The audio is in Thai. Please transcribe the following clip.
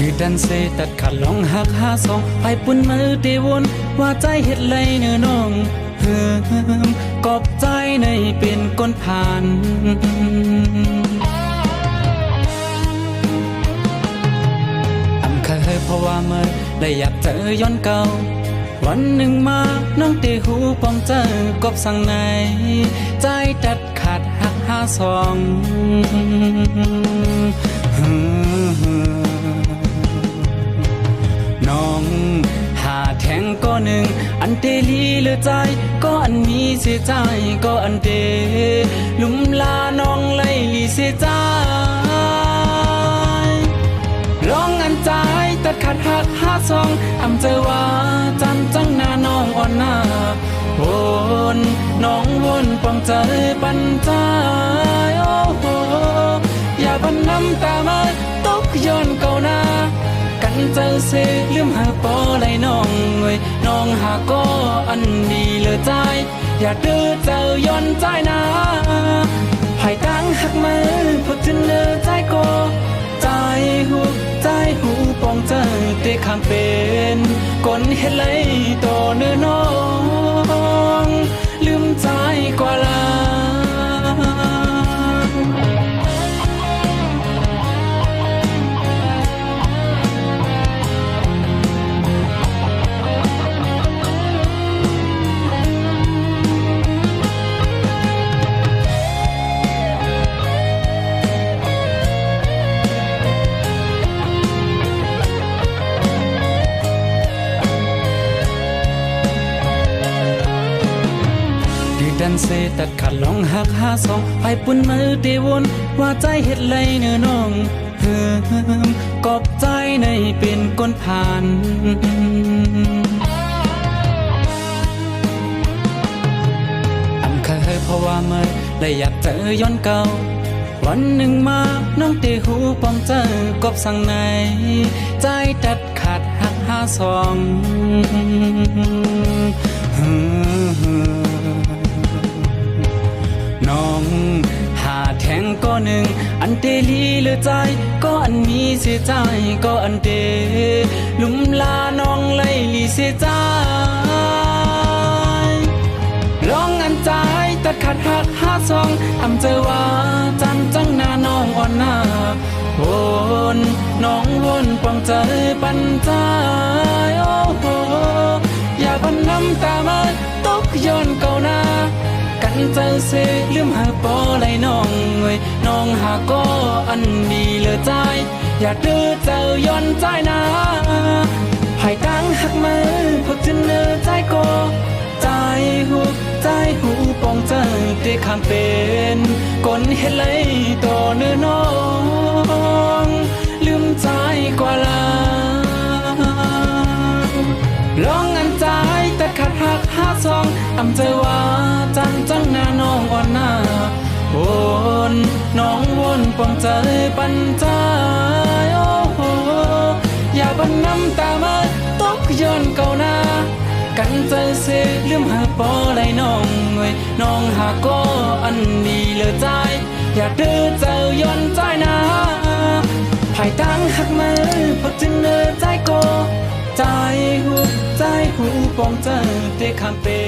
ดือดันเซตัดขาดลองหักหาสองไปปุ่นมือเดวนว่าใจเฮ็ดไรเนื้อน้องเฮิมกอบใจในเป็นก้นผ่านอำเคยเพราะว่าเมื่อเลยอยากเจอย้อนเก่าวันหนึ่งมาน้องตีหูปอมเจอกบสั่งในใจดัดขาดหักหาสองน้ หนึ่งอันเตลีเลือใจก็อันมีเสียใจก็อันเตลุมลาน้องไลลีเสียใจร้องอันใจตัดขาดหักหาซองอำเจอว่าจันจังหน้าน้องอ่อนหน้าวนน้องวนปองใจปันใจ จอเสลืมหาปอไหลน้องเว้ยน้องหาก็อันดีเลือใจอย่าดื้อเจอย้อนใจนะให้ตั้งหักมือพดจนเหลือใจก็ใจหูใจหูปองเจอเตะข้างเป็นก้นเฮ็ดไหลต่อเนื้อน้อง นเซตัดขาดลองหักหาสองไปปุ่นมือเดวนว่าใจเฮ็ดไรเนื้อน้องเฮิมกอบใจในเป็นก้นผ่านอำเคยเพราะว่าเมื่อเลยอยากเจอย้อนเก่าวันหนึ่งมา น้องตีหูปอมเจอกบสั่งในใจดัดขาดหักหาสอง อันเตลีเลือใจก็อันมีเสียใจก็อันเตลุมลาน้องไลลีเสียใจร้องอันใจตัดขาดหักห้าซองอำเจอว่าจันจังหน้าน้องอ่อนหน้าวนน้องวนปองใจปันใจโอ้โหอย่าบันน้ำตามา กันเจอเสลืมหาปอไหลน้องเว้ยน้องหาก็อันดีเหลือใจอย่าดื้อเจอย้อนใจนะให้ตั้งหักมือพบจนเนื้อใจก็ใจหูใจหูปองใจเตะข้างเป็นก้นเฮ็ดไหลต่อเนื้อน้องลืมใจกว่าลาลองอันใจแต่ขาดหักหาซองอำเจอ อนหน้าวนน้องวนปองใจปันใจโอ้โหอย่าบันน้ำตามาตกย้อนเก่าหน้ากันเจเสลืมหาปอไหลน้องเว้ยน้องหาก็อันดีเหลือใจ อย่าดื้อเจอย้อนใจนะภายตั้งหักมือพดจนเนื้อใจก็ใจหูปองใจเตะขามเตะ